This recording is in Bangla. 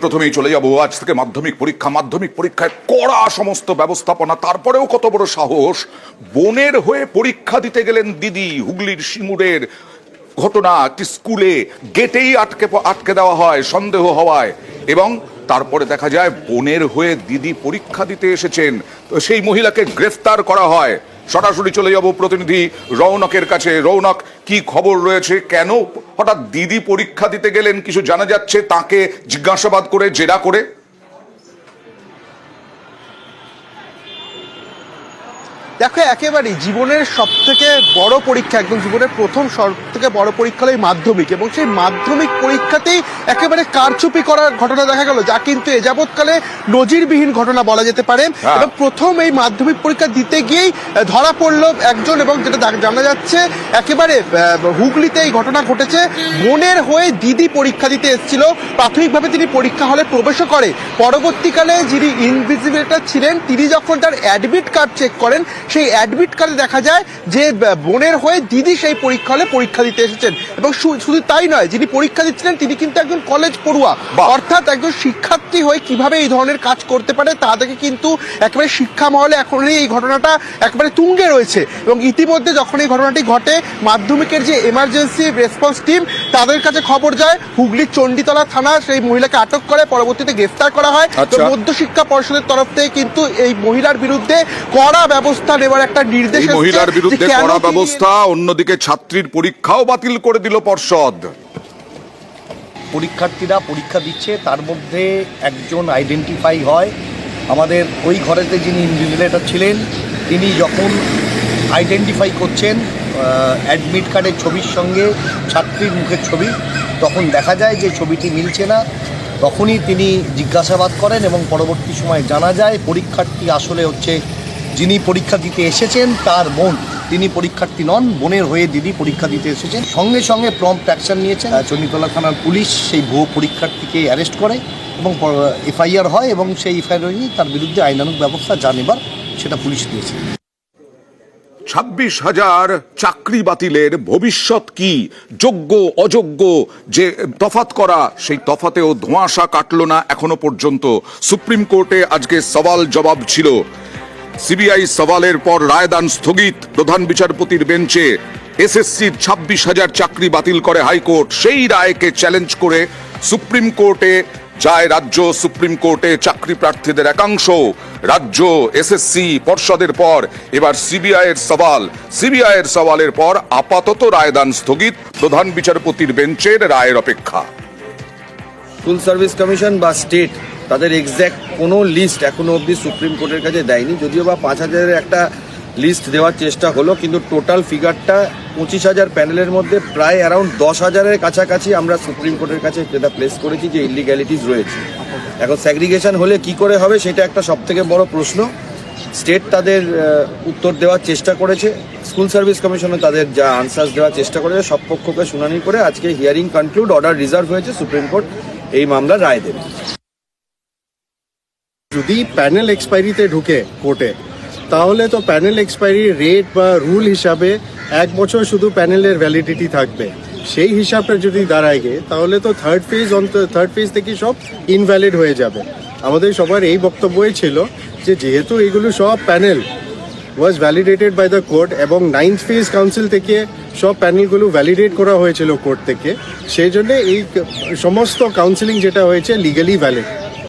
প্রথমেই চলে যাব আজ থেকে মাধ্যমিক পরীক্ষা। মাধ্যমিক পরীক্ষায় কড়া সমস্ত ব্যবস্থাপনা, তারপরেও কত বড় সাহস? বোনের হয়ে পরীক্ষা দিতে গেলেন দিদি, হুগলির সিঙ্গুরের ঘটনা, একটি স্কুলে গেটেই আটকে আটকে দেওয়া হয়, সন্দেহ হওয়ায়। এবং তারপরে দেখা যায়, বোনের হয়ে দিদি পরীক্ষা দিতে এসেছেন। তো সেই মহিলাকে গ্রেফতার করা হয়। সরাসরি চলে যাব প্রতিনিধি রৌনকের কাছে। রৌনক, কি খবর রয়েছে? কেন হঠাৎ দিদি পরীক্ষা দিতে গেলেন? কিছু জানা যাচ্ছে? তাকে জিজ্ঞাসাবাদ করে, জেরা করে? দেখো একেবারেই জীবনের সব থেকে বড় পরীক্ষা একদম জীবনের প্রথম সব থেকে বড় পরীক্ষা হলো এই মাধ্যমিক এবং সেই মাধ্যমিক পরীক্ষাতেই একেবারে কারচুপি করার ঘটনা দেখা গেল যা কিন্তু এ যাবৎকালে নজিরবিহীন ঘটনা বলা যেতে পারে। হ্যাঁ। এবং প্রথম এই মাধ্যমিক পরীক্ষা দিতে গিয়েই ধরা পড়ল একজন এবং যেটা জানা যাচ্ছে একেবারে হুগলিতে এই ঘটনা ঘটেছে। বোনের হয়ে দিদি পরীক্ষা দিতে এসেছিল। প্রাথমিকভাবে তিনি পরীক্ষা হলে প্রবেশও করে। পরবর্তীকালে যিনি ইনভিজিলেটর ছিলেন তিনি যখন তার অ্যাডমিট কার্ড চেক করেন সেই অ্যাডমিট কার্ডে দেখা যায় যে বোনের হয়ে দিদি সেই পরীক্ষা হলে পরীক্ষা দিতে এসেছেন এবং শুধু তাই নয় যিনি পরীক্ষা দিচ্ছিলেন তিনি কিন্তু একজন কলেজ পড়ুয়া। অর্থাৎ একজন শিক্ষার্থী হয়ে কীভাবে এই ধরনের কাজ করতে পারে তা থেকে কিন্তু একেবারে শিক্ষা মহলে এখনই এই ঘটনাটা একেবারে তুঙ্গে রয়েছে এবং ইতিমধ্যে যখন এই ঘটনাটি ঘটে মাধ্যমিকের যে এমার্জেন্সি রেসপন্স টিম তাদের কাছে খবর যায় হুগলির চণ্ডীতলা থানা সেই মহিলাকে আটক করে পরবর্তীতে গ্রেফতার করা হয় তো আচ্ছা। মধ্যশিক্ষা পর্ষদের তরফ থেকে কিন্তু এই মহিলার বিরুদ্ধে কড়া ব্যবস্থা নেওয়ার একটা নির্দেশ মহিলার বিরুদ্ধে কড়া ব্যবস্থা অন্যদিকে ছাত্রীর পরীক্ষাও বাতিল করে দিল পর্ষদ। পরীক্ষার্থীরা পরীক্ষা দিচ্ছে তার মধ্যে একজন আইডেন্টিফাই হয়। আমাদের ওই ঘরেতে যিনি ইনভিজিলেটর ছিলেন তিনি যখন আইডেন্টিফাই করছেন অ্যাডমিট কার্ডের ছবির সঙ্গে ছাত্রীর মুখের ছবি তখন দেখা যায় যে ছবিটি মিলছে না। তখনই তিনি জিজ্ঞাসাবাদ করেন এবং পরবর্তী সময় জানা যায় পরীক্ষার্থী আসলে হচ্ছে যিনি পরীক্ষা দিতে এসেছেন, তার বোন। তিনি পরীক্ষার্থী নন, বোনের হয়ে দিদি পরীক্ষা দিতে এসেছেন। সঙ্গে সঙ্গে প্রম্পট অ্যাকশন নিয়েছেন। চণ্ডীতলা থানার পুলিশ সেই ভুয়ো পরীক্ষার্থীকে অ্যারেস্ট করে এবং এফআইআর হয় এবং সেই এফআইআর তার বিরুদ্ধে আইনানুগ ব্যবস্থা যা নেবার সেটা পুলিশ দিয়েছে। ছাব্বিশ হাজার চাকরি বাতিলের ভবিষ্যৎ কি? যোগ্য, অযোগ্য, যে তফাত করা, সেই তফাতেও ধোঁয়াশা কাটলো না এখনও পর্যন্ত। সুপ্রিম কোর্টে আজকে সওয়াল জবাব ছিল। সিবিআই সওয়ালের পর রায়দান স্থগিত। প্রধান বিচারপতির বেঞ্চে এসএসসির ছাব্বিশ হাজার চাকরি বাতিল করে হাইকোর্ট। সেই রায়কে চ্যালেঞ্জ করে সুপ্রিম কোর্টে যায় রাজ্য সুপ্রিম কোর্টে চাকরি প্রার্থীদের একাংশ। রাজ্য এসএসসি পর্ষদের পর এবার সিবিআই এর সওয়াল। সিবিআই এর সওয়ালের পর আপাতত রায়দান স্থগিত। প্রধান বিচারপতির বেঞ্চের রায়ের অপেক্ষা। স্কুল সার্ভিস কমিশন বা স্টেট তাদের এক্স্যাক্ট কোনো লিস্ট এখনও অবধি সুপ্রিম কোর্টের কাছে দেয়নি, যদিও বা পাঁচ হাজারের একটা লিস্ট দেওয়ার চেষ্টা হলো, কিন্তু টোটাল ফিগারটা পঁচিশ হাজার প্যানেলের মধ্যে প্রায় অ্যারাউন্ড দশ হাজারের কাছাকাছি আমরা সুপ্রিম কোর্টের কাছে যেটা প্লেস করেছি যে ইলিগ্যালিটিস রয়েছে। এখন স্যাগ্রিগেশন হলে কি করে হবে সেটা একটা সবথেকে বড় প্রশ্ন। স্টেট তাদের উত্তর দেওয়ার চেষ্টা করেছে স্কুল সার্ভিস কমিশনও তাদের যা আনসার্স দেওয়ার চেষ্টা করেছে, সব পক্ষকে শুনানি করে আজকে হিয়ারিং কনক্লুড অর্ডার রিজার্ভ হয়েছে সুপ্রিম কোর্ট এই মামলার রায় দেবে। যদি প্যানেল এক্সপায়ারিতে ঢুকে কোর্টে তাহলে তো প্যানেল এক্সপায়ারি রেট বা রুল হিসাবে এক বছর শুধু প্যানেলের ভ্যালিডিটি থাকবে। সেই হিসাবটা যদি দাঁড়ায় গে তাহলে তো থার্ড ফেজ অন্ত থার্ড ফেজ থেকে সব ইনভ্যালিড হয়ে যাবে। আমাদের সবার এই বক্তব্যই ছিল যে যেহেতু এগুলো সব panel was validated by the court এবং নাইন্থ ফেজ কাউন্সিল থেকে সব প্যানেলগুলো ভ্যালিডেট করা হয়েছিল কোর্ট থেকে, সেই জন্যে এই সমস্ত কাউন্সিলিং যেটা হয়েছে লিগালি ভ্যালিড